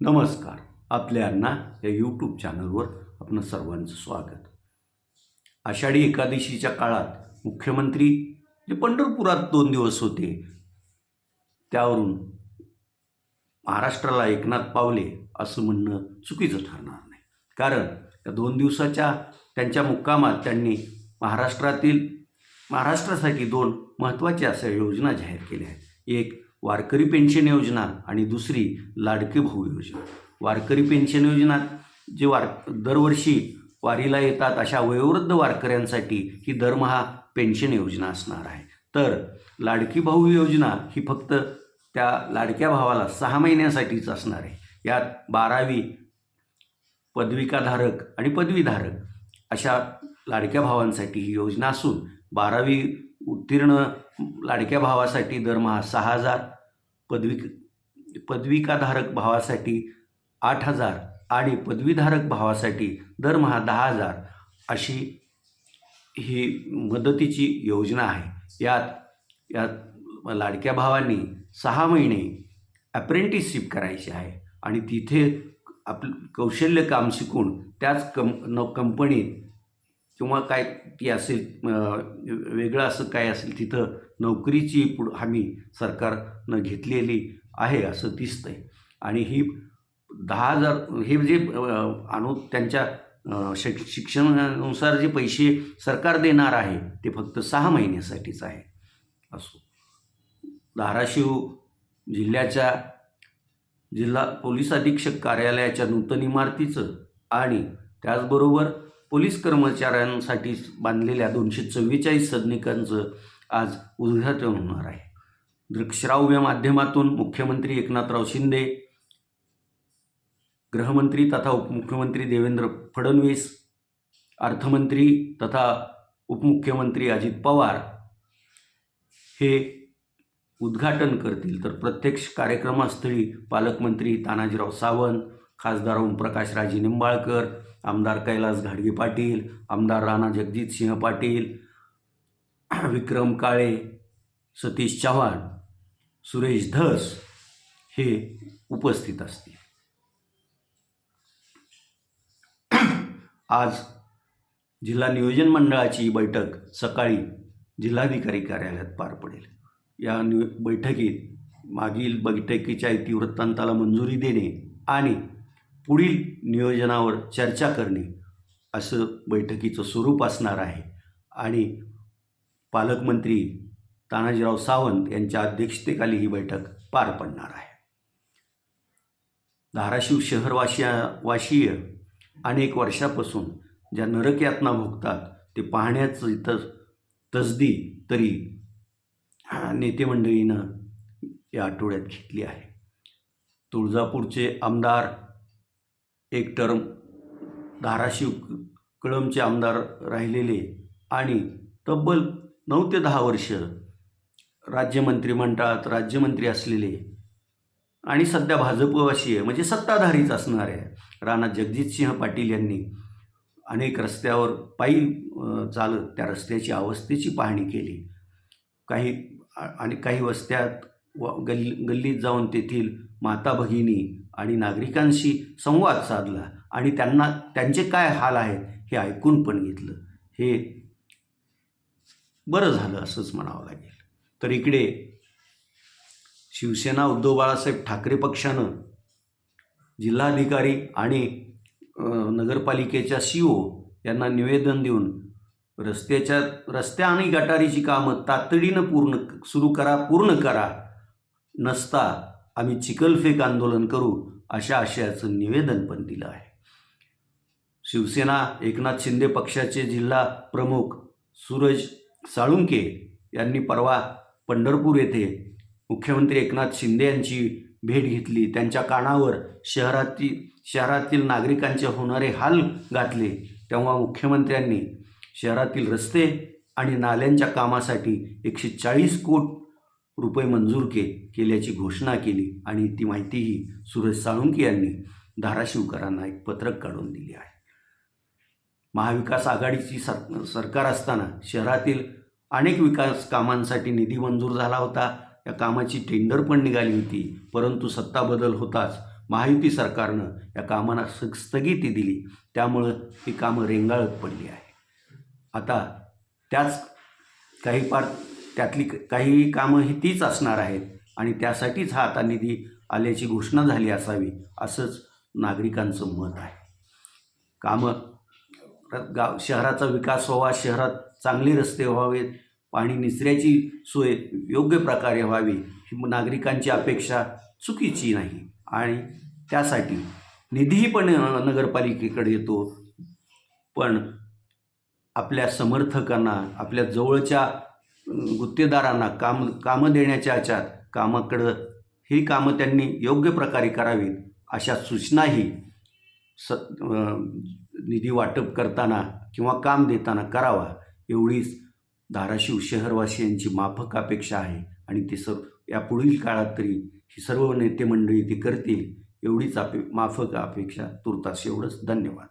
नमस्कार. आपल्यांना या यूट्यूब चॅनलवर आपण सर्वांचं स्वागत. आषाढी एकादशीच्या काळात मुख्यमंत्री जे पंढरपुरात दोन दिवस होते त्यावरून महाराष्ट्राला एकनाथ पावले असं म्हणणं चुकीचं ठरणार नाही. कारण त्या दोन दिवसाच्या त्यांच्या मुक्कामात त्यांनी महाराष्ट्रातील महाराष्ट्रासाठी दोन महत्त्वाच्या अशा योजना जाहीर केल्या आहेत. एक वारकरी पेन्शन योजना आणि दुसरी लाडके भाऊ योजना. वारकरी पेन्शन योजना जे वार दरवर्षी वारीला येतात अशा वयोवृद्ध वारकऱ्यांसाठी ही दरमहा पेन्शन योजना असणार आहे. तर लाडकी भाऊ योजना ही फक्त त्या लाडक्या भावाला सहा महिन्यासाठीच असणार आहे. यात बारावी पदविकाधारक आणि पदवीधारक अशा लाडक्या भावांसाठी ही योजना असून बारावी उत्तीर्ण लाडक्या भावासाठी दरमहा सहा हजार पदवी पदविकाधारक भावासाठी आठ हजार आणि पदवीधारक भावासाठी दरमहा दहा हजार अशी ही मदतीची योजना आहे. यात यात लाडक्या भावांनी सहा महिने अप्रेंटिसशिप करायची आहे आणि तिथे आपलं कौशल्य काम शिकून त्याच कं न कंपनीत किंवा काय ती असेल वेगळं असं काय असेल तिथं नोकरीची पुढ हमी सरकारनं घेतलेली आहे असं दिसतंय. आणि ही दहा हजार हे जे आणू त्यांच्या शिक शिक्षणानुसार जे पैसे सरकार देणार आहे ते फक्त सहा महिन्यासाठीच आहे. असो. धाराशिव जिल्ह्याच्या जिल्हा पोलीस अधीक्षक कार्यालयाच्या नूतन इमारतीचं आणि त्याचबरोबर पोलीस कर्मचाऱ्यांसाठी बांधलेल्या दोनशे चव्वेचाळीस सदनिकांचं आज उद्घाटन होणार आहे. दृकश्राव्य माध्यमातून मुख्यमंत्री एकनाथराव शिंदे गृहमंत्री तथा उपमुख्यमंत्री देवेंद्र फडणवीस अर्थमंत्री तथा उपमुख्यमंत्री अजित पवार हे उद्घाटन करतील. तर प्रत्यक्ष कार्यक्रमास्थळी पालकमंत्री तानाजीराव सावंत खासदार ओमप्रकाश राजे निंबाळकर आमदार कैलास घाडगे पाटील आमदार राणा जगजितसिंह पाटील विक्रम काळे सतीश चव्हाण सुरेश धस हे उपस्थित असतील. आज जिल्हा नियोजन मंडळाची बैठक सकाळी जिल्हाधिकारी कार्यालयात पार पडेल. या नि बैठकीत मागील बैठकीच्या इतिवृत्तांताला मंजुरी देणे आणि पुढील नियोजनावर चर्चा करणे असं बैठकीचं स्वरूप असणार आहे. आणि पालकमंत्री तानाजीराव सावंत यांच्या अध्यक्षतेखाली ही बैठक पार पडणार आहे. धाराशिव शहरवासिया वाशीय अनेक वर्षापासून ज्या नरकयातना भोगतात ते पाहण्याचं तस तसदी तरी नेतेमंडळीनं या आठवड्यात घेतली आहे. तुळजापूरचे आमदार एक टर्म धाराशिव कळमचे आमदार राहिलेले आणि तब्बल नऊ ते दहा वर्ष राज्यमंत्रिमंडळात राज्यमंत्री असलेले आणि सध्या भाजपवाशी आहे म्हणजे सत्ताधारीच असणार आहे. राणा जगजितसिंह पाटील यांनी अनेक रस्त्यावर पायी चालत त्या रस्त्याची अवस्थेची पाहणी केली. काही आणि काही वस्त्यात व गल्ली गल्लीत जाऊन तेथील माता भगिनी आणि नागरिकांशी संवाद साधला आणि त्यांना त्यांचे काय हाल आहेत हे ऐकून पण घेतलं. हे बरं झालं असंच म्हणावं लागेल. तर इकडे शिवसेना उद्धव बाळासाहेब ठाकरे पक्षानं जिल्हाधिकारी आणि नगरपालिकेच्या सी ओ यांना निवेदन देऊन रस्त्याच्या रस्त्या आणि गटारीची कामं तातडीनं पूर्ण सुरू करा पूर्ण करा नसता आम्ही चिखलफेक आंदोलन करू अशा आशयाचं निवेदन पण दिलं आहे. शिवसेना एकनाथ शिंदे पक्षाचे जिल्हा प्रमुख सूरज साळुंके यांनी परवा पंढरपूर येथे मुख्यमंत्री एकनाथ शिंदे यांची भेट घेतली. त्यांच्या कानावर शहरातील शहरातील नागरिकांचे होणारे हाल घातले. तेव्हा मुख्यमंत्र्यांनी शहरातील रस्ते आणि नाल्यांच्या कामासाठी एकशे चाळीस कोट रुपये मंजूर के केल्याची घोषणा केली आणि ती माहितीही सुरेश साळुंकी यांनी धाराशिवकरांना एक पत्रक काढून दिली आहे. महाविकास आघाडीची सर सरकार असताना शहरातील अनेक विकास कामांसाठी निधी मंजूर झाला होता. या कामाची टेंडर पण निघाली होती परंतु सत्ता बदल होताच महायुती सरकारनं या कामांना स्थगिती दिली. त्यामुळं ही कामं रेंगाळत पडली आहे. आता त्याच काही पार त्यातली क- काही कामं ही तीच असणार आहेत आणि त्यासाठीच हा आता निधी आल्याची घोषणा झाली असावी असंच नागरिकांचं मत आहे. कामं गाव शहराचा विकास व्हावा शहरात चांगले रस्ते व्हावेत पाणी निचऱ्याची सोय योग्य प्रकारे व्हावी ही नागरिकांची अपेक्षा चुकीची नाही. आणि त्यासाठी निधीही पण नगरपालिकेकडे येतो पण आपल्या समर्थकांना आपल्या जवळच्या गुत्तेदारांना काम कामं देण्याच्या ह्याच्यात कामाकडं ही कामं त्यांनी योग्य प्रकारे करावीत अशा सूचनाही स निधी वाटप करताना किंवा काम देताना करावा एवढीच धाराशिव शहरवासियांची माफक अपेक्षा आहे आणि ते सर्व या पुढील काळात तरी ही सर्व नेते मंडळी ती करतील एवढीच अपे माफक अपेक्षा तुर्तास एवढंच. धन्यवाद.